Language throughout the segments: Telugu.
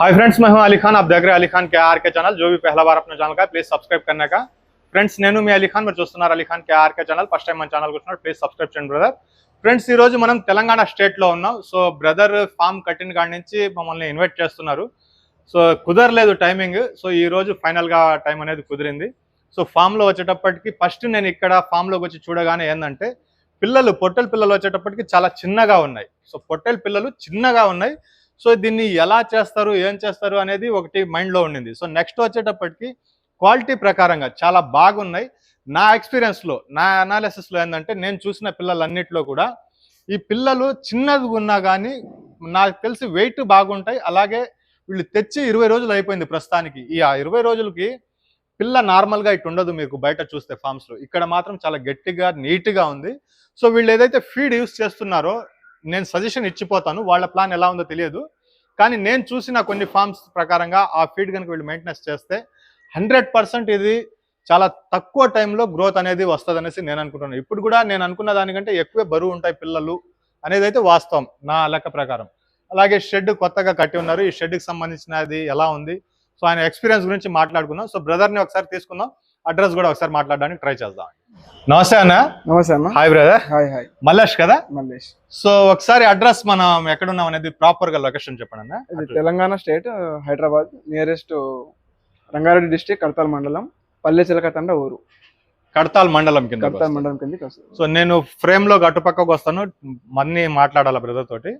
हाय फ्रेंड्स मैं हूं अली खान आप देख रहे हैं अली खान के आर के चैनल जो भी पहला बार अपने ఛానల్ का ప్లీజ్ సబ్స్క్రైబ్ करने का ఫ్రెండ్స్ నేను మీ అలీ ఖాన్ మీరు చూస్తున్నారు Ali Khan K R K channel first time మన ఛానల్ వచ్చినారు ప్లీజ్ సబ్స్క్రైబ్ చేయండి బ్రదర్ ఫ్రెండ్స్ ఈ రోజు మనం తెలంగాణ స్టేట్ లో ఉన్నాం సో బ్రదర్ ఫామ్ కట్టిన కాడి నుంచి మమ్మల్ని ఇన్వైట్ చేస్తున్నారు సో కుదరలేదు టైమింగ్ సో ఈ రోజు ఫైనల్ గా టైం అనేది కుదిరింది సో ఫామ్ లో వచ్చేటప్పటికి ఫస్ట్ నేను ఇక్కడ ఫామ్ లోకి వచ్చి చూడగానే ఏంటంటే పిల్లలు పొట్టెల పిల్లలు వచ్చేటప్పటికి చాలా చిన్నగా ఉన్నాయి సో పొట్టెల పిల్లలు చిన్నగా ఉన్నాయి సో దీన్ని ఎలా చేస్తారు ఏం చేస్తారు అనేది ఒకటి మైండ్లో ఉండింది. సో నెక్స్ట్ వచ్చేటప్పటికి క్వాలిటీ ప్రకారంగా చాలా బాగున్నాయి. నా ఎక్స్పీరియన్స్లో నా అనాలిసిస్లో ఏంటంటే నేను చూసిన పిల్లలన్నిట్లో కూడా ఈ పిల్లలు చిన్నది ఉన్నా కానీ నాకు తెలిసి వెయిట్ బాగుంటాయి. అలాగే వీళ్ళు తెచ్చి ఇరవై రోజులు అయిపోయింది ప్రస్తుతానికి. ఈ ఆ ఇరవై రోజులకి పిల్ల నార్మల్గా ఇటు ఉండదు మీకు బయట చూస్తే ఫామ్స్లో ఇక్కడ మాత్రం చాలా గట్టిగా నీట్గా ఉంది. సో వీళ్ళు ఏదైతే ఫీడ్ యూస్ చేస్తున్నారో నేను సజెషన్ ఇచ్చిపోతాను. వాళ్ళ ప్లాన్ ఎలా ఉందో తెలియదు. కానీ నేను చూసిన కొన్ని ఫార్మ్స్ ప్రకారంగా ఆ ఫీడ్ కనుక వీళ్ళు మెయింటెనెన్స్ చేస్తే హండ్రెడ్ పర్సెంట్ ఇది చాలా తక్కువ టైంలో గ్రోత్ అనేది వస్తుంది అనేసి నేను అనుకుంటున్నాను. ఇప్పుడు కూడా నేను అనుకున్న దానికంటే ఎక్కువే బరువు ఉంటాయి పిల్లలు అనేది అయితే వాస్తవం నా లెక్క ప్రకారం. అలాగే షెడ్ కొత్తగా కట్టి ఉన్నారు. ఈ షెడ్కి సంబంధించినది ఎలా ఉంది? సో ఆయన ఎక్స్పీరియన్స్ గురించి మాట్లాడుకుందాం. సో బ్రదర్ని ఒకసారి తీసుకుందాం. అడ్రస్ కూడా ఒకసారి మాట్లాడడానికి ట్రై చేద్దాం. నమస్తే అన్న. నమస్తే అన్న. Hi brother hi hi Mallesh కదా? మల్లేష్. సో ఒకసారి అడ్రస్ మనం ఎక్కడున్నాం అనేది ప్రాపర్గా లొకేషన్ చెప్పండి అన్న. ఇది Telangana state Hyderabad nearest Rangareddy district Kadthal మండలం పల్లె చిలకతండ ఊరు. కడతాల్ మండలం కింద కడతాల్ మండలం వస్తుంది. సో నేను ఫ్రేమ్లో అటుపక్కకు వస్తాను. మన్ని మాట్లాడాల బ్రదర్ తోటి?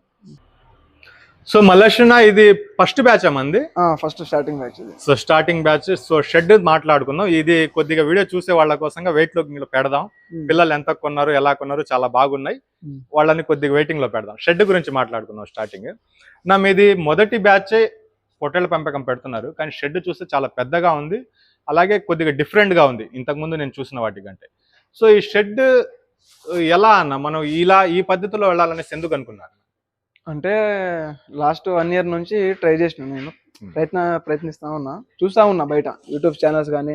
సో మల్లేష్ ఇది ఫస్ట్ బ్యాచ్ మంది? First starting batch so starting batch so shed మాట్లాడుకుందాం. ఇది కొద్దిగా వీడియో చూసే వాళ్ళ కోసంగా వెయిట్లో పెడదాం. పిల్లలు ఎంత కొన్నారు ఎలా కొన్నారు చాలా బాగున్నాయి. Hmm. వాళ్ళని కొద్దిగా వెయిటింగ్లో పెడదాం. షెడ్ గురించి మాట్లాడుకుందాం స్టార్టింగ్ నా మీది మొదటి బ్యాచ్ పొట్టేళ్ళ పెంపకం పెడుతున్నారు. కానీ షెడ్ చూస్తే చాలా పెద్దగా ఉంది. అలాగే కొద్దిగా డిఫరెంట్గా ఉంది. ఇంతకు ముందు నేను చూసిన వాటికంటే సో ఈ షెడ్ ఎలా అన్న మనం ఇలా ఈ పద్ధతిలో వెళ్ళాలనేసి ఎందుకు అనుకున్నారు? అంటే లాస్ట్ వన్ ఇయర్ నుంచి ట్రై చేసిన నేను Hmm. ప్రయత్న ప్రయత్నిస్తా ఉన్నా చూస్తా ఉన్నా బయట యూట్యూబ్ ఛానల్స్ కానీ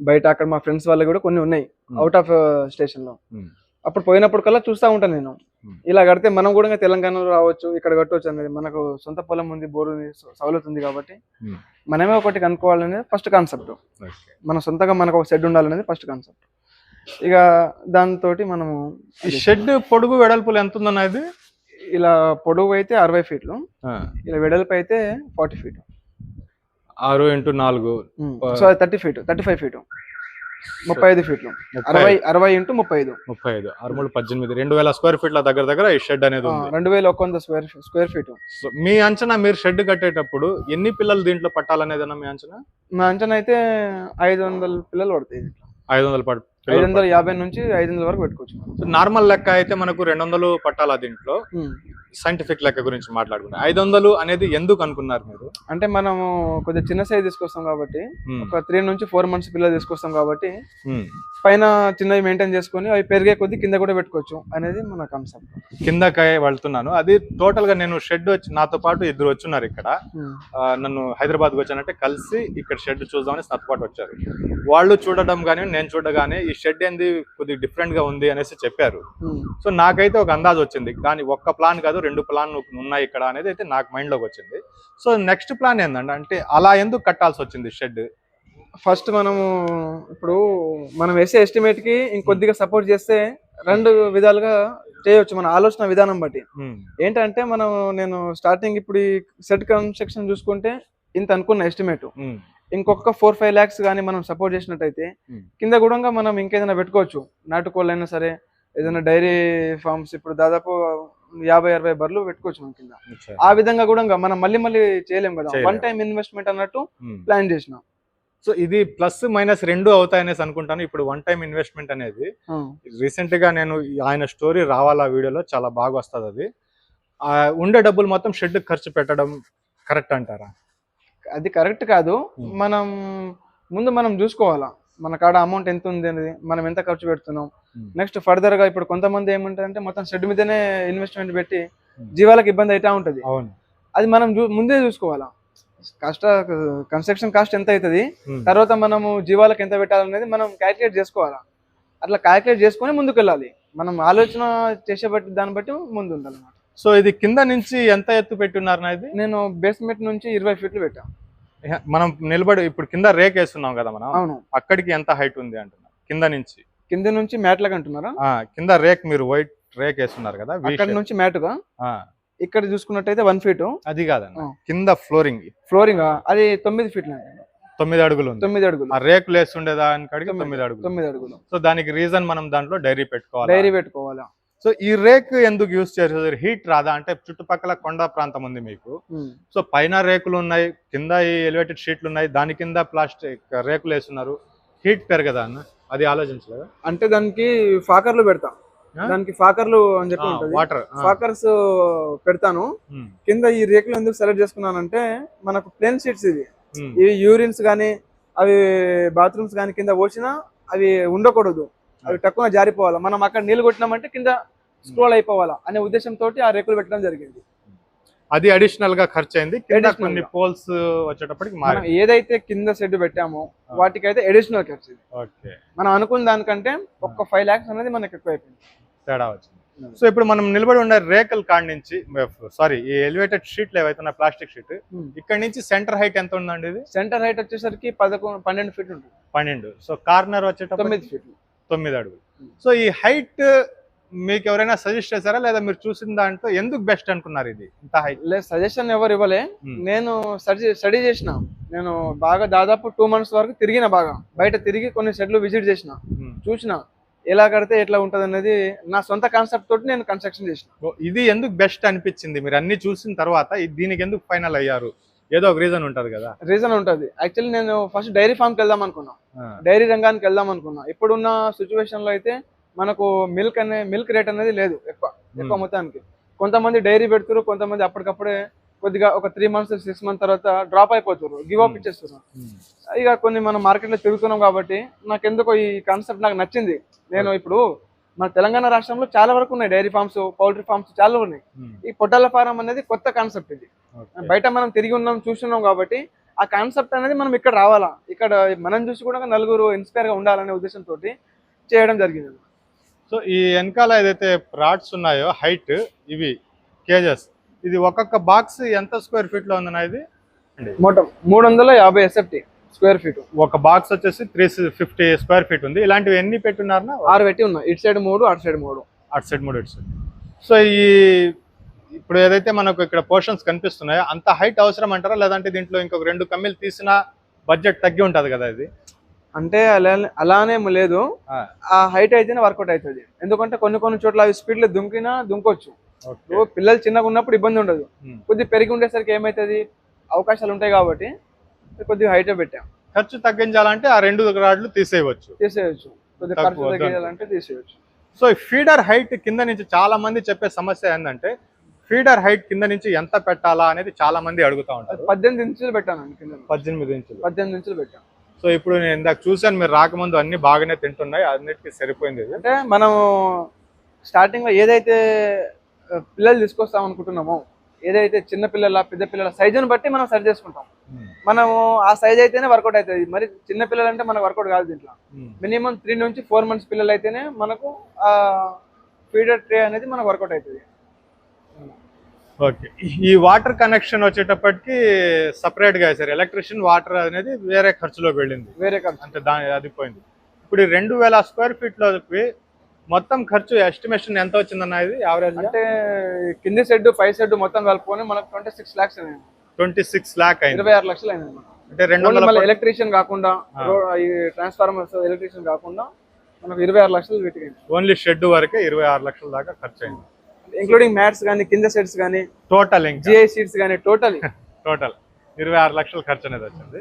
బయట అక్కడ మా ఫ్రెండ్స్ వాళ్ళు కూడా కొన్ని ఉన్నాయి. అవుట్ ఆఫ్ స్టేషన్లో Hmm. అప్పుడు పోయినప్పుడు కల్లా చూస్తా ఉంటాను నేను Hmm. ఇలా కడితే మనం కూడా తెలంగాణలో రావచ్చు ఇక్కడ కట్టవచ్చు అనేది మనకు సొంత పొలం ఉంది బోరు ఉంది సౌలత్ ఉంది కాబట్టి. మనమే ఒకటి కనుక్కోవాలనేది ఫస్ట్ కాన్సెప్ట్ మన సొంతంగా మనకు ఒక షెడ్ ఉండాలనేది ఫస్ట్ కాన్సెప్ట్ ఇక దాంతో మనము ఈ షెడ్ పొడుగు వెడల్పులు ఎంత ఉందన్న ఇది ఇలా పొడవు అయితే అరవై ఫీట్లు ఇలా వెడల్పు అయితే ఫార్టీ ఫీట్ ఆరు ఇంటూ నాలుగు so thirty feet thirty five feet ముప్పై ఐదు ఫీట్లు అరవై అరవై ఇంటూ ముప్పై ఐదు. ముప్పై ఐదు. అరవై పద్దెనిమిది. రెండు వేల స్క్వేర్ ఫీట్ల దగ్గర దగ్గర ఈ షెడ్ అనేది ఉంది. రెండు వేల ఒక వంద స్క్వేర్ స్క్వేర్ ఫీట్ సో మీ అంచనా మీరు షెడ్ కట్టేటప్పుడు ఎన్ని పిల్లలు దీంట్లో పట్టాలనేదన్నా మీ అంచనా? నా అంచనా అయితే ఐదు వందల పిల్లలు పడతాయి. ఐదు వందలు పట్ ఐదు వందల యాభై నుంచి ఐదు వందల వరకు పెట్టుకోవచ్చు నార్మల్ లెక్క అయితే మనకు రెండు వందలు పట్టాలా దీంట్లో. సైంటిఫిక్ లెక్క గురించి మాట్లాడుకుంటే ఐదు వందలు అనేది ఎందుకు అనుకున్నారు మీరు అంటే మనము కొద్దిగా చిన్న సైజ్ తీసుకొస్తాం కాబట్టి. ఒక త్రీ నుంచి ఫోర్ మంత్స్ పిల్లలు తీసుకొస్తాం కాబట్టి. పైన చిన్నవి మెయింటైన్ చేసుకొని అవి పెరిగే కొద్దీ కింద కూడా పెట్టుకోవచ్చు అనేది మన కాన్సెప్ట్ కిందకై వెళ్తున్నాను. అది టోటల్గా నేను షెడ్ వచ్చి నాతో పాటు ఇద్దరు వచ్చున్నారు ఇక్కడ. ఆ, నన్ను హైదరాబాద్కి వచ్చానంటే కలిసి ఇక్కడ షెడ్ చూద్దామని నాతో పాటు వచ్చారు. వాళ్ళు చూడడం కానీ నేను చూడగానే ఈ షెడ్ ఏంది కొద్దిగా డిఫరెంట్గా ఉంది అనేసి చెప్పారు. సో నాకైతే ఒక అందాజ్ వచ్చింది. కానీ ఒక్క ప్లాన్ కాదు రెండు ప్లాన్ ఉన్నాయి ఇక్కడ అనేది అయితే నాకు మైండ్లోకి వచ్చింది. సో నెక్స్ట్ ప్లాన్ ఏందంటే అంటే అలా ఎందుకు కట్టాల్సి వచ్చింది షెడ్ ఫస్ట్ మనము ఇప్పుడు మనం వేసే ఎస్టిమేట్కి ఇంకొద్దిగా సపోర్ట్ చేస్తే రెండు విధాలుగా చేయొచ్చు మన ఆలోచన విధానం బట్టి. ఏంటంటే మనం నేను స్టార్టింగ్ ఇప్పుడు ఈ సెట్ కన్స్ట్రక్షన్ చూసుకుంటే ఇంత అనుకున్న ఎస్టిమేట్ ఇంకొక ఫోర్ ఫైవ్ ల్యాక్స్ కానీ మనం సపోర్ట్ చేసినట్టయితే. కింద కూడా మనం ఇంకేదైనా పెట్టుకోవచ్చు. నాటుకోళ్ళు అయినా సరే ఏదైనా డైరీ ఫార్మ్స్ ఇప్పుడు దాదాపు యాభై అరవై బర్రెలు పెట్టుకోవచ్చు మనం కింద. ఆ విధంగా కూడా మనం మళ్ళీ మళ్ళీ చేయలేం కదా. వన్ టైం ఇన్వెస్ట్మెంట్ అన్నట్టు ప్లాన్ చేసినాం. సో ఇది ప్లస్ మైనస్ రెండు అవుతాయనేసి అనుకుంటాను. ఇప్పుడు వన్ టైం ఇన్వెస్ట్మెంట్ అనేది రీసెంట్గా నేను ఆయన స్టోరీ రావాలా వీడియోలో చాలా బాగా వస్తుంది అది. ఆ, ఉండే డబ్బులు మొత్తం షెడ్ ఖర్చు పెట్టడం కరెక్ట్ అంటారా? అది కరెక్ట్ కాదు. మనం ముందు మనం చూసుకోవాలా. మన కాడ అమౌంట్ ఎంత ఉంది అనేది మనం ఎంత ఖర్చు పెడుతున్నాం. నెక్స్ట్ ఫర్దర్గా ఇప్పుడు కొంతమంది ఏమంటారంటే మొత్తం షెడ్ మీదనే ఇన్వెస్ట్మెంట్ పెట్టి. జీవాలకు ఇబ్బంది అయితే ఉంటది. అవును. అది మనం ముందే చూసుకోవాలా. కాస్ట్ కన్స్ట్రక్షన్ కాస్ట్ ఎంత అవుతుంది? Hmm. తర్వాత మనము జీవాలకు ఎంత పెట్టాలనేది మనం క్యాలిక్యులేట్ చేసుకోవాలా? అట్లా క్యాలిక్యులేట్ చేసుకొని ముందుకు వెళ్ళాలి మనం ఆలోచన చేసే బట్టి దాన్ని బట్టి ముందు ఉండాలన్నమాట సో ఇది కింద నుంచి ఎంత ఎత్తు పెట్టి ఉన్నారు నా ఇది? నేను బేస్మెంట్ నుంచి ఇరవై ఫీట్లు పెట్టా. ఏ, మనం నిలబడి ఇప్పుడు కింద రేక్ వేస్తున్నాం కదా మనం. అవును. అక్కడికి ఎంత హైట్ ఉంది అంటున్నా? కింద నుంచి. కింద నుంచి మ్యాట్లకు అంటున్నారా? కింద రేక్ మీరు వైట్ రేక్ వేస్తున్నారు కదా అక్కడ shape. నుంచి మ్యాట్గా ఇక్కడ చూసుకున్నట్టయితే వన్ ఫీట్ అది కాదన్న. ఆ. కింద ఫ్లోరింగ్ ఫ్లోరింగ్ అది తొమ్మిది ఫీట్లు తొమ్మిది అడుగులు ఉంది. తొమ్మిది అడుగులు. ఆ రేకులు వేస్తుండే దానికాడికి తొమ్మిది. తొమ్మిది అడుగులు. తొమ్మిది అడుగులు. సో దానికి రీజన్ మనం దాంట్లో డైరీ పెట్టుకోవాలి? డైరీ పెట్టుకోవాలా? సో ఈ రేక్ ఎందుకు యూస్ చేస్తారు హీట్ రాదా? అంటే చుట్టుపక్కల కొండ ప్రాంతం ఉంది మీకు. ఉమ్. సో పైన రేకులు ఉన్నాయి కింద ఈ ఎలివేటెడ్ షీట్లు ఉన్నాయి దాని కింద ప్లాస్టిక్ రేకులు వేస్తున్నారు. హీట్ పెరగదా అన్న? అది ఆలోచించలేదా? అంటే దానికి ఫాకర్లు పెడతా? దానికి ఫాకర్లు అని చెప్పి ఉంటది. వాటర్ ఫాకర్స్ పెడతాను. కింద ఈ రేకులు ఎందుకు సెలెక్ట్ చేసుకున్నానంటే మనకు ప్లేన్ షీట్స్ ఇది ఇవి యూరిన్స్ కానీ అవి బాత్రూమ్స్ కానీ కింద పోసినా అవి ఉండకూడదు. అవి తక్కువ జారిపోవాలి. మనం అక్కడ నీళ్ళు కొట్టినామంటే కింద స్క్రోల్ అయిపోవాలా అనే ఉద్దేశంతో ఆ రేకులు పెట్టడం జరిగింది. అది అడిషనల్గా ఖర్చు అయింది కింద కొన్ని. పోల్స్ వచ్చేటప్పటికి మనం ఏదైతే కింద షెడ్ పెట్టామో వాటికైతే అడిషనల్ ఖర్చు మనం అనుకున్న దానికంటే ఒక్క ఫైవ్ లాక్స్ అనేది మనకి ఎక్కువ అయిపోయింది తేడా వచ్చింది. సో ఇప్పుడు మనం నిలబడి ఉండే రేకుల కాడి నుంచి సారీ ఈ ఎలివేటెడ్ షీట్లు ఏవైతే ప్లాస్టిక్ షీట్ ఇక్కడ నుంచి సెంటర్ హైట్ ఎంత ఉందండి ఇది? సెంటర్ హైట్ వచ్చేసరికి పదకొండు పన్నెండు ఫీట్ ఉంటుంది. పన్నెండు. సో కార్నర్ వచ్చేటప్పుడు తొమ్మిది ఫీట్లు. తొమ్మిది అడుగులు. సో ఈ హైట్ మీకు ఎవరైనా సజెస్ట్ చేశారా? లేదా మీరు చూసిన దాంట్లో ఎందుకు బెస్ట్ అనుకున్నారు ఇది? ఇంత హైట్ లేదు సజెషన్ ఎవరు ఇవ్వలే. నేను స్టడీ స్టడీ చేసిన. నేను బాగా దాదాపు టూ మంత్స్ వరకు తిరిగిన బాగా. బయట తిరిగి కొన్ని సెట్లు విజిట్ చేసిన. చూసిన. ఎలా కడితే ఎట్లా ఉంటది అనేది నా సొంత కాన్సెప్ట్ తోటి నేను కన్స్ట్రక్షన్ చేసిన. ఇది ఎందుకు బెస్ట్ అనిపించింది? మీరు అన్ని చూసిన తర్వాత దీనికి ఎందుకు ఫైనల్ అయ్యారు? ఏదో ఒక రీజన్ ఉంటది కదా. రీజన్ ఉంటది. యాక్చువల్లీ నేను ఫస్ట్ డైరీ ఫామ్కి వెళ్దాం అనుకున్నా. డైరీ రంగానికి వెళ్దాం అనుకున్నా. ఇప్పుడున్న సిచ్యువేషన్లో అయితే మనకు మిల్క్ అనే మిల్క్ రేట్ అనేది లేదు ఎక్కువ ఎక్కువ మొత్తానికి. కొంతమంది డైరీ పెడుతున్నారు కొంతమంది అప్పటికప్పుడే కొద్దిగా ఒక త్రీ మంత్స్ సిక్స్ మంత్ తర్వాత డ్రాప్ అయిపోతారు గివ్ అప్ Hmm. ఇచ్చేస్తున్నారు ఇక కొన్ని మనం మార్కెట్లో తిరుగుతున్నాం కాబట్టి నాకు ఎందుకో ఈ కాన్సెప్ట్ నాకు నచ్చింది. నేను ఇప్పుడు మన తెలంగాణ రాష్ట్రంలో చాలా వరకు ఉన్నాయి డైరీ ఫార్మ్స్ పౌల్ట్రీ ఫార్మ్స్ చాలా ఉన్నాయి. ఈ పొట్టాల ఫారం అనేది కొత్త కాన్సెప్ట్ ఇది. బయట మనం తిరిగి ఉన్నాం చూస్తున్నాం కాబట్టి ఆ కాన్సెప్ట్ అనేది మనం ఇక్కడ రావాలా? ఇక్కడ మనం చూసి కూడా నలుగురు ఇన్స్పైర్గా ఉండాలనే ఉద్దేశంతో చేయడం జరిగింది. సో ఈ వెనకాల ఏదైతే రాడ్స్ ఉన్నాయో హైట్ ఇవి కేజెస్ ఇది ఒక్కొక్క బాక్స్ ఎంత స్క్వేర్ ఫీట్లో ఉందన్న ఇది? మొత్తం మూడు వందల యాభై ఎస్ఎఫ్టీ స్క్వేర్ ఫీట్ ఒక బాక్స్ వచ్చేసి త్రీ ఫిఫ్టీ స్క్వేర్ ఫీట్ ఉంది. ఇలాంటివి ఎన్ని పెట్టున్నారన్నా ఆరు పెట్టి ఉన్నాయి ఇటు సైడ్ మూడు అటు సైడ్ మూడు. అటు సైడ్ మూడు ఇటు సైడ్ సో ఈ ఇప్పుడు ఏదైతే మనకు ఇక్కడ పోర్షన్స్ కనిపిస్తున్నాయో అంత హైట్ అవసరం అంటారా? లేదంటే దీంట్లో ఇంకొక రెండు కమ్మీలు తీసినా బడ్జెట్ తగ్గి ఉంటది కదా ఇది? అంటే అలా అలానే లేదు. ఆ. హైట్ అయితేనే వర్కౌట్ అవుతుంది. ఎందుకంటే కొన్ని కొన్ని చోట్ల అవి స్పీడ్లో దుంకినా దుంకొచ్చు. పిల్లలు చిన్నగా ఉన్నప్పుడు ఇబ్బంది ఉండదు. కొద్దిగా పెరిగి ఉండేసరికి ఏమవుతుంది అవకాశాలు ఉంటాయి కాబట్టి కొద్దిగా హైట్ పెట్టాం. ఖర్చు తగ్గించాలంటే ఆ రెండు రాడ్లు తీసేయవచ్చు. తీసేయచ్చు. కొద్దిగా ఖర్చు తక్కువ వద్దు తగ్గించాలంటే తీసేయచ్చు. సో ఈ ఫీడర్ హైట్ కింద నుంచి చాలా మంది చెప్పే సమస్య ఏంటంటే ఫీడర్ హైట్ కింద నుంచి ఎంత పెట్టాలా అనేది చాలా మంది అడుగుతా ఉంటారు. పద్దెనిమిది ఇంచులు పెట్టాను కింద పద్దెనిమిది ఇంచులు. పద్దెనిమిది ఇంచులు పెట్టాం సో ఇప్పుడు నేను ఇందాక చూశాను మీరు రాకముందు అన్ని బాగానే తింటున్నాయి అన్నిటికీ సరిపోయింది. అంటే మనం స్టార్టింగ్లో ఏదైతే పిల్లలు తీసుకొస్తాం అనుకుంటున్నామో. ఏదైతే చిన్న పిల్లల పెద్ద పిల్లల సైజుని బట్టి మనం సరి చేసుకుంటాం. మనము ఆ సైజ్ అయితేనే వర్కౌట్ అవుతుంది. మరి చిన్న పిల్లలు అంటే మనకు వర్కౌట్ కాదు దీంట్లో. మినిమం త్రీ నుంచి ఫోర్ మంత్స్ పిల్లలు అయితేనే మనకు ఆ ఫీడర్ ట్రే అనేది మనకు వర్కౌట్ అవుతుంది. ఓకే. ఈ వాటర్ కనెక్షన్ వచ్చేటప్పటికి సపరేట్గా వేశారు ఎలక్ట్రిషియన్ వాటర్ అనేది వేరే ఖర్చులోకి వెళ్ళింది. వేరే ఖర్చు. అంటే దాని అది పోయింది. ఇప్పుడు ఈ రెండు వేల స్క్వేర్ ఫీట్లోకి మొత్తం ఖర్చు ఎస్టిమేషన్ ఎంత వచ్చిందన్న ఇది యావరేజ్ అంటే కింది సెడ్ పై సెడ్ మొత్తం కలుపుకొని మనకు twenty six lakhs twenty six lakh అయింది. ఇరవై ఆరు లక్షలు అయింది. అంటే రెండు ఎలక్ట్రీషియన్ కాకుండా ఈ ట్రాన్స్ఫార్మర్స్ ఎలక్ట్రీషియన్ కాకుండా మనకు ఇరవై ఆరు లక్షలు పెట్టింది ఓన్లీ షెడ్ వరకే ఇరవై ఆరు లక్షల దాకా ఖర్చు అయింది ఇంక్లూడింగ్ మ్యాట్స్ కానీ కింద సెట్స్ కానీ టోటల్ ఇంకా. జిఐ సీట్స్ కానీ టోటల్ టోటల్ ఇరవై ఆరు లక్షల ఖర్చు అనేది వచ్చింది.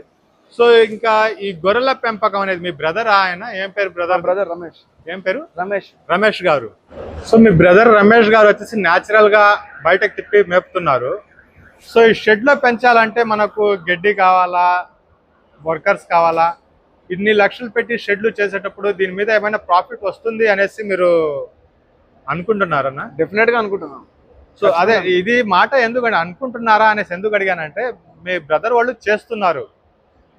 సో ఇంకా ఈ గొర్రెల పెంపకం అనేది మీ బ్రదర్ ఆయన? ఏం పేరు బ్రదర్? బ్రదర్ రమేష్. ఏం పేరు? రమేష్. రమేష్ గారు. సో మీ బ్రదర్ రమేష్ గారు వచ్చేసి న్యాచురల్గా బయటకు తిప్పి మేపుతున్నారు. సో ఈ షెడ్లో పెంచాలంటే మనకు గడ్డి కావాలా? వర్కర్స్ కావాలా? ఇన్ని లక్షలు పెట్టి షెడ్లు చేసేటప్పుడు దీని మీద ఏమైనా ప్రాఫిట్ వస్తుంది అనేసి మీరు అనుకుంటున్నారన్నా? డెఫినెట్గా అనుకుంటున్నాను సో అదే ఇది మాట ఎందుకు అని అనుకుంటున్నారా అనేసి ఎందుకు అడిగానంటే మీ బ్రదర్ వాళ్ళు చేస్తున్నారు.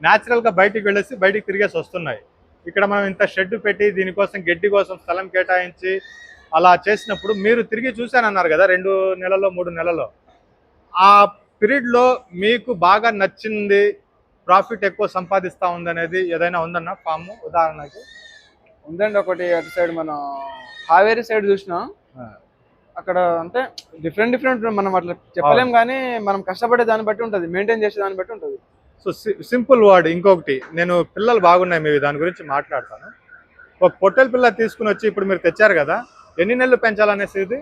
న్యాచురల్గా బయటికి వెళ్ళేసి బయటికి తిరిగేసి వస్తున్నాయి. ఇక్కడ మనం ఇంత షెడ్ పెట్టి దీనికోసం గడ్డి కోసం స్థలం కేటాయించి అలా చేసినప్పుడు మీరు తిరిగి చూశానన్నారు కదా రెండు నెలల్లో మూడు నెలల్లో ఆ పీరియడ్లో మీకు బాగా నచ్చింది ప్రాఫిట్ ఎక్కువ సంపాదిస్తా ఉందనేది ఏదైనా ఉందన్న? ఫామ్ ఉదాహరణకి. ఉందండి ఒకటి అటు సైడ్ మన హావేరి సైడ్ చూసినా. అక్కడ అంటే డిఫరెంట్ డిఫరెంట్ మనం అట్లా చెప్పలేం కానీ మనం కష్టపడే దాన్ని బట్టి ఉంటుంది మెయింటైన్ చేసే దాన్ని బట్టి ఉంటుంది. సో సింపుల్ వర్డ్ ఇంకొకటి. నేను పిల్లలు బాగున్నాయి మీ దాని గురించి మాట్లాడతాను. ఒక పొట్టెల పిల్ల తీసుకుని వచ్చి ఇప్పుడు మీరు తెచ్చారు కదా ఎన్ని నెలలు పెంచాలనేసి ఇది?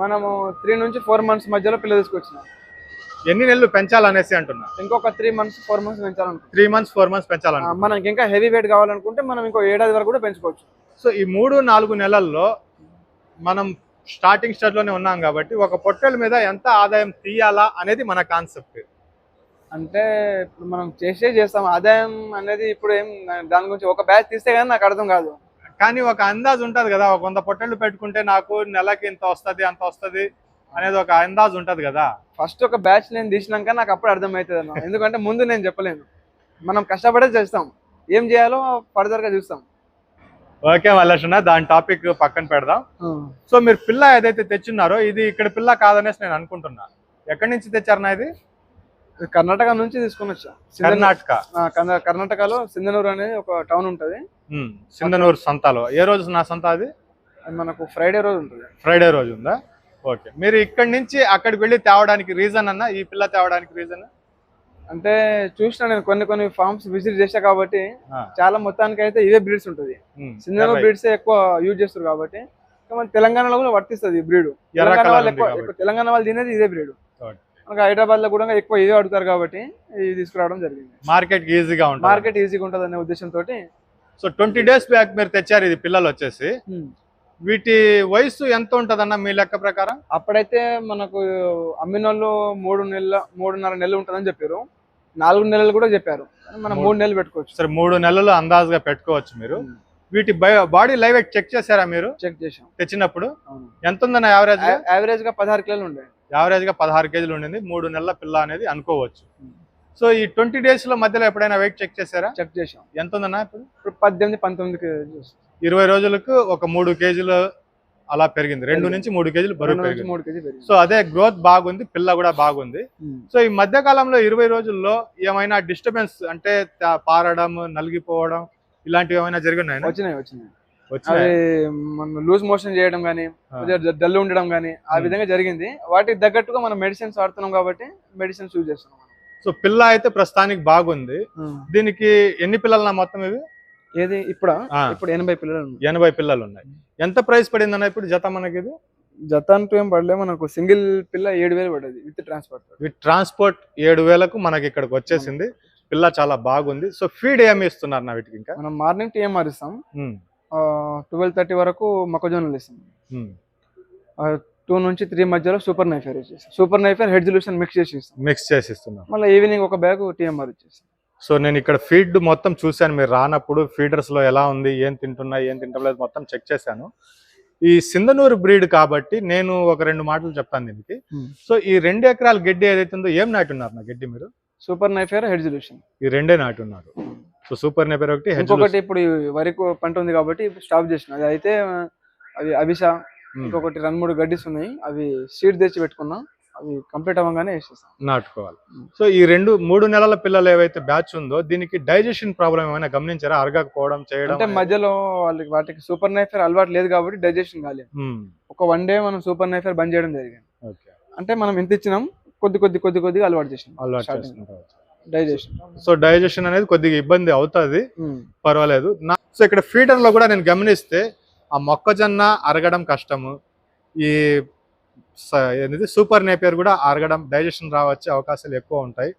మనము త్రీ నుంచి ఫోర్ మంత్స్ మధ్యలో పిల్ల తీసుకొచ్చినాం. ఎన్ని నెలలు పెంచాలనేసి అంటున్నా? ఇంకొక త్రీ మంత్స్ ఫోర్ మంత్స్ పెంచాలనుకుంటున్నాం. త్రీ మంత్స్ ఫోర్ మంత్స్ పెంచాలనుకుంటున్నా. మనకి ఇంకా హెవీ వెయిట్ కావాలనుకుంటే మనం ఇంకో ఏడాది వరకు కూడా పెంచుకోవచ్చు. సో ఈ మూడు నాలుగు నెలల్లో మనం స్టార్టింగ్ స్టేజ్లోనే ఉన్నాం కాబట్టి ఒక పొట్టెల మీద ఎంత ఆదాయం తీయాలా అనేది మన కాన్సెప్ట్ అంటే ఇప్పుడు మనం చేసే చేస్తాం. ఆదాయం అనేది ఇప్పుడు ఏం దాని గురించి ఒక బ్యాచ్ తీస్తే కానీ నాకు అర్థం కాదు. కానీ ఒక అందాజ్ ఉంటది కదా ఒక వంద పొట్టెళ్ళు పెట్టుకుంటే నాకు నెలకి ఇంత వస్తది అంత వస్తది అనేది ఒక అందాజ్ ఉంటది కదా. ఫస్ట్ ఒక బ్యాచ్ నేను తీసినాక నాకు అప్పుడు అర్థమవుతుంది అన్న ఎందుకంటే ముందు నేను చెప్పలేను. మనం కష్టపడే చేస్తాం. ఏం చేయాలో ఫర్దర్గా చూస్తాం. ఓకే మల్లేష్ దాని టాపిక్ పక్కన పెడదాం. సో మీరు పిల్ల ఏదైతే తెచ్చున్నారో ఇది ఇక్కడ పిల్ల కాదనేసి నేను అనుకుంటున్నా. ఎక్కడి నుంచి తెచ్చారనా ఇది? కర్ణాటక నుంచి తీసుకొని వచ్చా. కర్ణాటక. కర్ణాటకలో సింధనూరు అనేది ఒక టౌన్ ఉంటది. సింధనూరు సంతలో. ఏ రోజు నా సంత అది? మనకు ఫ్రైడే రోజు ఉంటుంది. ఫ్రైడే రోజు ఉందా? ఓకే. మీరు ఇక్కడి నుంచి అక్కడికి వెళ్ళి తేవడానికి రీజన్ అన్న? ఈ పిల్ల తేవడానికి రీజన్ అంటే చూసిన నేను కొన్ని కొన్ని ఫార్మ్స్ విజిట్ చేసా కాబట్టి చాలా మొత్తానికి అయితే ఇవే బ్రీడ్స్ ఉంటుంది. సింధనూరు బ్రీడ్స్ ఎక్కువ యూజ్ చేస్తారు కాబట్టి. మన తెలంగాణలో కూడా వర్తిస్తుంది ఈ బ్రీడ్ తెలంగాణ వాళ్ళు ఎక్కువ తెలంగాణ వాళ్ళు తినేది ఇదే బ్రీడ్. మనకి హైదరాబాద్లో కూడా ఎక్కువ ఇవే అడుగుతారు కాబట్టి ఇది తీసుకురావడం జరిగింది. మార్కెట్ ఈజీగా ఉంటుంది. మార్కెట్ ఈజీగా ఉంటుంది అనే ఉద్దేశంతో సో ట్వంటీ డేస్ బ్యాక్ మీరు తెచ్చారు ఇది పిల్లలు వచ్చేసి. వీటి వయసు ఎంత ఉంటదన్న మీ లెక్క ప్రకారం? అప్పుడైతే మనకు అమ్మిన వాళ్ళు మూడు నెలల మూడున్నర నెలలు ఉంటుందని చెప్పారు. నాలుగు నెలలు కూడా చెప్పారు. మనం మూడు. నెలలు పెట్టుకోవచ్చు. సరే మూడు నెలలు అందాజుగా పెట్టుకోవచ్చు మీరు. వీటి బాడీ లైవ్ చెక్ చేశారా మీరు? చెక్ చేసాం తెచ్చినప్పుడు? ఎంత ఉందన్న యావరేజ్ యావరేజ్గా పదహారు కిలోలు ఉండే. యావరేజ్గా పదహారు కేజీలు ఉండింది. మూడు నెలల పిల్ల అనేది అనుకోవచ్చు. సో ఈ ట్వంటీ డేస్లో మధ్యలో ఎప్పుడైనా వెయిట్ చెక్ చేశారా? చెక్ చేసాం ఎంత ఉందన్న ఇప్పుడు? ఇప్పుడు పద్దెనిమిది పంతొమ్మిది కేజీస్. ఇరవై రోజులకు ఒక మూడు కేజీలు అలా పెరిగింది. రెండు. నుంచి మూడు కేజీలు బరువు పెరిగింది. కేజీ సో అదే గ్రోత్ బాగుంది పిల్ల కూడా బాగుంది. సో ఈ మధ్య కాలంలో ఇరవై రోజుల్లో ఏమైనా డిస్టర్బెన్స్ అంటే పారడం నలిగిపోవడం ఇలాంటివి ఏమైనా జరిగినాయి? వచ్చినాయి వచ్చినాయి. అవి మనం లూజ్ మోషన్ చేయడం కానీ డల్ ఉండడం కానీ ఆ. విధంగా జరిగింది. వాటికి తగ్గట్టుగా మనం మెడిసిన్స్ వాడుతున్నాం కాబట్టి మెడిసిన్స్ యూజ్ చేస్తున్నాం సో పిల్ల అయితే ప్రస్తుతానికి బాగుంది. దీనికి ఎన్ని పిల్లలు నా మొత్తం ఇవి? ఏది? ఇప్పుడు? ఇప్పుడు ఎనభై పిల్లలు ఎనభై పిల్లలు ఉన్నాయి ఎంత ప్రైస్ పడిందన్న ఇప్పుడు జత మనకి ఇది? జత అంటూ ఏం పడలే. మనకు సింగిల్ పిల్ల ఏడు వేలు పడ్డది విత్ ట్రాన్స్పోర్ట్. విత్ ట్రాన్స్పోర్ట్ ఏడు వేలకు మనకి ఇక్కడికి వచ్చేసింది. పిల్ల చాలా బాగుంది. సో ఫీడ్ ఏమి ఇస్తున్నారు నా వీటికి ఇంకా? మనం మార్నింగ్ టీఎంఆర్ ఇస్తాం ఉమ్, ట్వెల్వ్ థర్టీ వరకు మొక్కజొన్నలు ఇస్తాం. టూ నుంచి త్రీ మధ్యలో సూపర్ నైఫర్ ఇచ్చేస్తాం సూపర్ నైఫర్ హెడ్ సొల్యూషన్ మిక్స్ చేసి ఇస్తాం. మిక్స్ చేసి మళ్ళీ ఈవినింగ్ ఒక బ్యాగ్ టీఎంఆర్ ఇచ్చేస్తాం సో నేను ఇక్కడ ఫీడ్ మొత్తం చూశాను మీరు రానప్పుడు ఫీడర్స్లో ఎలా ఉంది ఏం తింటున్నాయి ఏం తింటలేదు మొత్తం చెక్ చేశాను. ఈ సింధనూరు బ్రీడ్ కాబట్టి నేను ఒక రెండు మాటలు చెప్తాను దీనికి. సో ఈ రెండు ఎకరాల గడ్డి ఏదైతే ఉందో ఏం నాటున్నారు నా గడ్డి మీరు? సూపర్ నైఫర్ హెడ్ సొల్యూషన్ ఈ రెండే నాటున్నారు. సో సూపర్ నేపర్ ఒకటి ఇంకొకటి ఇప్పుడు వరి పంట ఉంది కాబట్టి స్టాప్ చేసిన. అది అయితే అవి అభిషా ఇంకొకటి రెండు మూడు గడ్డిస్ ఉన్నాయి. అవి సీడ్ తెచ్చి పెట్టుకున్నా. అవి కంప్లీట్ అవ్వగానే వేసేస్తాం. నాటుకోవాలి. Hmm. సో ఈ రెండు మూడు నెలల పిల్లలు ఏవైతే బ్యాచ్ ఉందో దీనికి డైజెషన్ ప్రాబ్లం ఏమైనా గమనించారా? అరగకపోవడం చేయడం అంటే మధ్యలో వాళ్ళకి వాటికి సూపర్ నైఫర్ అలవాటు లేదు కాబట్టి డైజెషన్ కాలేదు. ఒక వన్ డే మనం సూపర్ నైఫర్ బంద్ చేయడం జరిగింది. అంటే మనం ఎంత ఇచ్చినాం కొద్ది కొద్ది కొద్ది కొద్దిగా అలవాటు చేసినాం. అలవాటు డైజెషన్ సో డైజెషన్ అనేది కొద్దిగా ఇబ్బంది అవుతుంది. పర్వాలేదు. నా సో ఇక్కడ ఫీడర్లో కూడా నేను గమనిస్తే ఆ మొక్కజొన్న అరగడం కష్టము. ఈ ఏంటిది? సూపర్ నేపియర్ కూడా అరగడం డైజెషన్ రావచ్చే అవకాశాలు ఎక్కువ ఉంటాయి.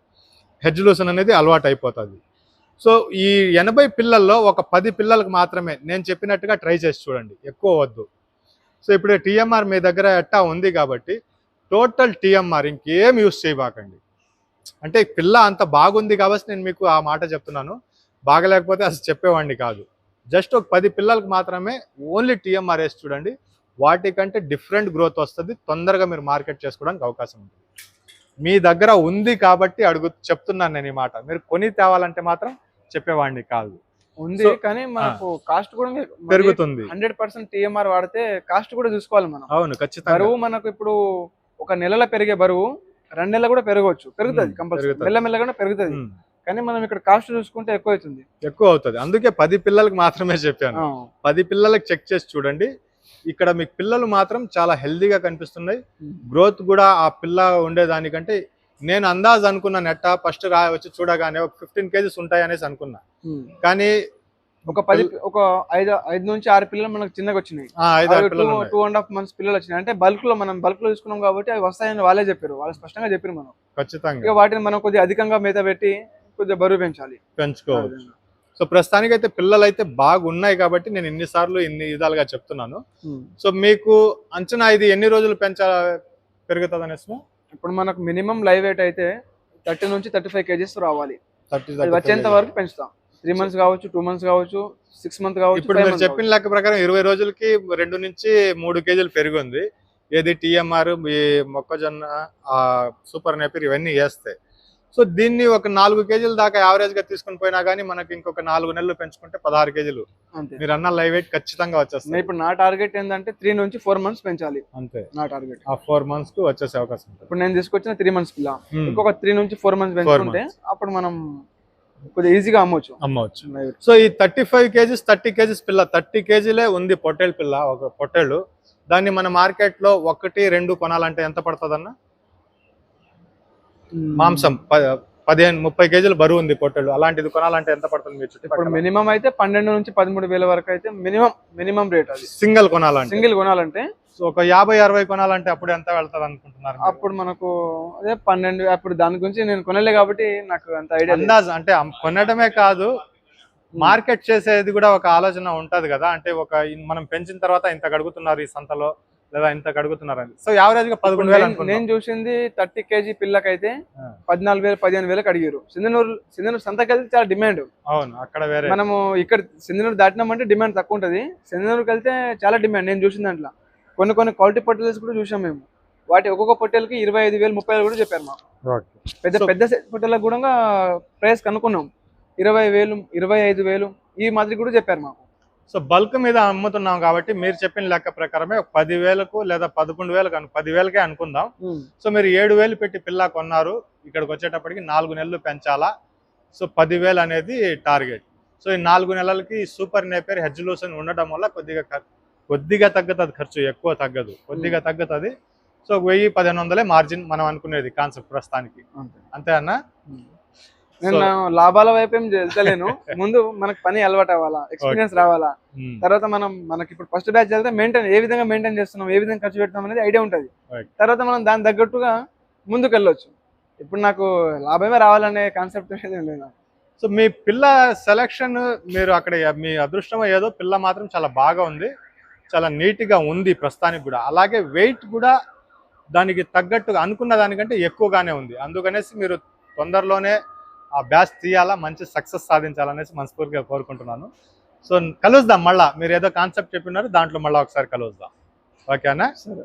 హెడ్జ్ లూసన్ అనేది అలవాటు అయిపోతుంది. సో ఈ ఎనభై పిల్లల్లో ఒక పది పిల్లలకు మాత్రమే నేను చెప్పినట్టుగా ట్రై చేసి చూడండి. ఎక్కువ వద్దు. సో ఇప్పుడు టీఎంఆర్ మీ దగ్గర ఎట్టా ఉంది కాబట్టి టోటల్ టీఎంఆర్ ఇంకేం యూస్ చేయబాకండి. అంటే పిల్ల అంత బాగుంది కాబట్టి నేను మీకు ఆ మాట చెప్తున్నాను. బాగలేకపోతే అసలు చెప్పేవాడిని కాదు. జస్ట్ ఒక పది పిల్లలకు మాత్రమే ఓన్లీ టీఎంఆర్ వేసి చూడండి. వాటికంటే డిఫరెంట్ గ్రోత్ వస్తుంది. తొందరగా మీరు మార్కెట్ చేసుకోవడానికి అవకాశం ఉంటుంది. మీ దగ్గర ఉంది కాబట్టి అడుగు చెప్తున్నాను నేను ఈ మాట. మీరు కొని తేవాలంటే మాత్రం చెప్పేవాడిని కాదు. ఉంది కానీ మనకు కాస్ట్ కూడా పెరుగుతుంది. హండ్రెడ్ పర్సెంట్ టీఎంఆర్ వాడితే కాస్ట్ కూడా చూసుకోవాలి మనం. అవును ఖచ్చితంగా. బరువు మనకు ఇప్పుడు ఒక నెలలో పెరిగే బరువు. రెండు నెలలు కూడా పెరగవచ్చు. పెరుగుతుంది కంపల్సరీ. మెల్లమెల్లగా పెరుగుతుంది. కానీ మనం ఇక్కడ కాస్ట్ చూసుకుంటే ఎక్కువ అవుతుంది ఎక్కువ అవుతుంది. అందుకే పది పిల్లలకి మాత్రమే చెప్పాను. పది పిల్లలకి చెక్ చేసి చూడండి. ఇక్కడ మీకు పిల్లలు మాత్రం చాలా హెల్దీగా కనిపిస్తున్నాయి. గ్రోత్ కూడా ఆ పిల్ల ఉండేదానికంటే నేను అందాజ్ అనుకున్న నెట్ట ఫస్ట్ రా వచ్చి చూడగానే ఒక ఫిఫ్టీన్ కేజీస్ ఉంటాయి అనేసి అనుకున్నా. కానీ ఒక పది ఒక ఐదు ఐదు నుంచి ఆరు పిల్లలు మనకు చిన్నగా వచ్చినాయి. టూ అండ్ హాఫ్ మంత్స్ పిల్లలు వచ్చినాయి. అంటే బల్క్లో మనం బల్క్లో తీసుకున్నాం కాబట్టి అవి వస్తాయని వాళ్ళే చెప్పారు. వాళ్ళు స్పష్టంగా చెప్పారు మనం. ఖచ్చితంగా. వాటిని మనం కొద్దిగా అధికంగా మేత పెట్టి కొద్దిగా బరువు పెంచాలి. పెంచుకోవచ్చు. సో ప్రస్తుతానికి అయితే పిల్లలు అయితే బాగున్నాయి కాబట్టి నేను ఇన్నిసార్లు ఇన్ని విధాలుగా చెప్తున్నాను. ఉమ్. సో మీకు అంచనా ఇది ఎన్ని రోజులు పెంచా పెరుగుతుంది అనేసి ఇప్పుడు మనకు మినిమం లైవ్ వెయిట్ అయితే థర్టీ నుంచి థర్టీ ఫైవ్ కేజీస్ రావాలి. వచ్చేంత వరకు పెంచుతాం. త్రీ మంత్స్ కావచ్చు టూ మంత్స్ కావచ్చు సిక్స్ మంత్ కావచ్చు ఇప్పుడు మీరు చెప్పిన లెక్క ప్రకారం ఇరవై రోజులకి రెండు నుంచి మూడు కేజీలు పెరిగింది. ఏది టిఎంఆర్ ఈ మొక్కజొన్న ఆ సూపర్ నేపర్ ఇవన్నీ వేస్తాయి. సో దీన్ని ఒక నాలుగు కేజీల దాకా యావరేజ్గా తీసుకుని పోయినా కానీ మనకి ఇంకొక నాలుగు నెలలు పెంచుకుంటే పదహారు కేజీలు. మీరు అన్న లైవ్ వెయిట్ ఖచ్చితంగా నేను వచ్చేస్తాయి ఇప్పుడు నా టార్గెట్ ఏంటంటే త్రీ నుంచి ఫోర్ మంత్స్ పెంచాలి. అంతే. నా టార్గెట్. ఆ ఫోర్ మంత్స్కు వచ్చేసే అవకాశం ఇప్పుడు నేను తీసుకొచ్చిన త్రీ మంత్స్ పిల్ల. ఇంకొక త్రీ నుంచి ఫోర్ మంత్స్. పెంచుకుంటే అప్పుడు మనం కొద్దిగా ఈజీగా అమ్మవచ్చు అమ్మవచ్చు. సో ఈ thirty five kgs thirty kgs పిల్ల థర్టీ కేజీలే ఉంది పొట్టేలు పిల్ల ఒక పొట్టేళ్ళు దాన్ని మన మార్కెట్లో ఒకటి రెండు కొనాలంటే ఎంత పడుతుందన్న? మాంసం ప- పదిహేను ముప్పై కేజీలు బరువు ఉంది పొట్టేళ్ళు అలాంటిది కొనాలంటే ఎంత పడుతుంది మీరు ఇప్పుడు మినిమం అయితే పన్నెండు నుంచి పదమూడు వేల వరకు అయితే మినిమం మినిమం రేట్ అది. సింగిల్ కొనాలంటే. సింగిల్ కొనాలంటే ఒక యాభై అరవై కొనాలంటే అప్పుడు ఎంత వెళ్తారు అనుకుంటున్నారు? అప్పుడు మనకు అదే పన్నెండు అప్పుడు దాని గురించి నేను కొనలే కాబట్టి నాకు అంత ఐడియా. అందాజ్ అంటే కొనడమే కాదు మార్కెట్ చేసేది కూడా ఒక ఆలోచన ఉంటది కదా అంటే ఒక మనం పెంచిన తర్వాత ఇంత కడుగుతున్నారు ఈ సంతలో లేదా ఇంత కడుగుతున్నారు అని సో యావరేజ్గా పదకొండు వేలు నేను- చూసింది థర్టీ కేజీ పిల్లకైతే. పద్నాలుగు వేలు పదిహేను వేలకు అడిగారు. సింధనూరు సింధనూరు సంతకెళ్తే చాలా డిమాండ్. అవును అక్కడ వేరే. మనము ఇక్కడ సింధనూరు దాటినామంటే డిమాండ్ తక్కువ ఉంటది. సింధనూరుకి వెళ్తే చాలా డిమాండ్ నేను చూసిన దాంట్లో. కొన్ని కొన్ని క్వాలిటీ పొట్టెల్స్ కూడా చూసాం మేము. వాటి ఒక్కొక్క పొట్టెలకి ఇరవై ఐదు వేలు ముప్పై వేలు కూడా చెప్పారు మాకు. ఓకే. పెద్ద పెద్ద సైజ్ పొట్టెలకు కూడా ప్రైస్ కనుక్కున్నాం. ఇరవై వేలు ఇరవై ఐదు వేలు ఈ మాదిరి కూడా చెప్పారు మాకు. సో బల్క్ మీద అమ్ముతున్నాం కాబట్టి మీరు చెప్పిన లెక్క ప్రకారమే ఒక పది వేలకు లేదా పదకొండు వేలకు అను పది వేలకే అనుకుందాం. సో మీరు ఏడు వేలు పెట్టి పిల్ల కొన్నారు ఇక్కడికి వచ్చేటప్పటికి నాలుగు నెలలు పెంచాలా? సో పదివేలు అనేది టార్గెట్. సో ఈ నాలుగు నెలలకి సూపర్ నేపేర్ హెడ్జ్లూసన్ ఉండడం వల్ల కొద్దిగా కొద్దిగా తగ్గుతుంది ఖర్చు ఎక్కువ తగ్గదు. కొద్దిగా తగ్గుతుంది. సో వెయ్యి పదిహేను వందలే మార్జిన్ మనం అనుకునేది కాన్సెప్ట్ ప్రస్తుతానికి. అంతే. అన్న? నేను లాభాల వైపు ఏం వెళ్తలేను ముందు మనకు పని అలవాటు అవ్వాలా ఎక్స్పీరియన్స్ రావాలా. తర్వాత మనం మనకి ఇప్పుడు ఫస్ట్ బ్యాచ్ వెళ్తే మెయింటైన్ ఏ విధంగా మెయింటైన్ చేస్తున్నాం ఏ విధంగా ఖర్చు పెడుతున్నాం అనేది ఐడియా ఉంటుంది. తర్వాత మనం దాని తగ్గట్టుగా ముందుకు వెళ్ళొచ్చు ఇప్పుడు నాకు లాభమే రావాలనే కాన్సెప్ట్ లేదు. నాకు. సో మీ పిల్ల సెలక్షన్ మీరు అక్కడ మీ అదృష్టం ఏదో పిల్ల మాత్రం చాలా బాగా ఉంది. చాలా నీట్గా ఉంది ప్రస్తుతానికి కూడా. అలాగే వెయిట్ కూడా దానికి తగ్గట్టుగా అనుకున్న దానికంటే ఎక్కువగానే ఉంది. అందుకనేసి మీరు తొందరలోనే ఆ బ్యాచ్ తీయాలా మంచి సక్సెస్ సాధించాలనేసి మనస్ఫూర్తిగా కోరుకుంటున్నాను. సో కలుద్దాం మళ్ళీ. మీరు ఏదో కాన్సెప్ట్ చెప్పినారు దాంట్లో మళ్ళీ ఒకసారి కలుద్దాం. ఓకేనా? సరే.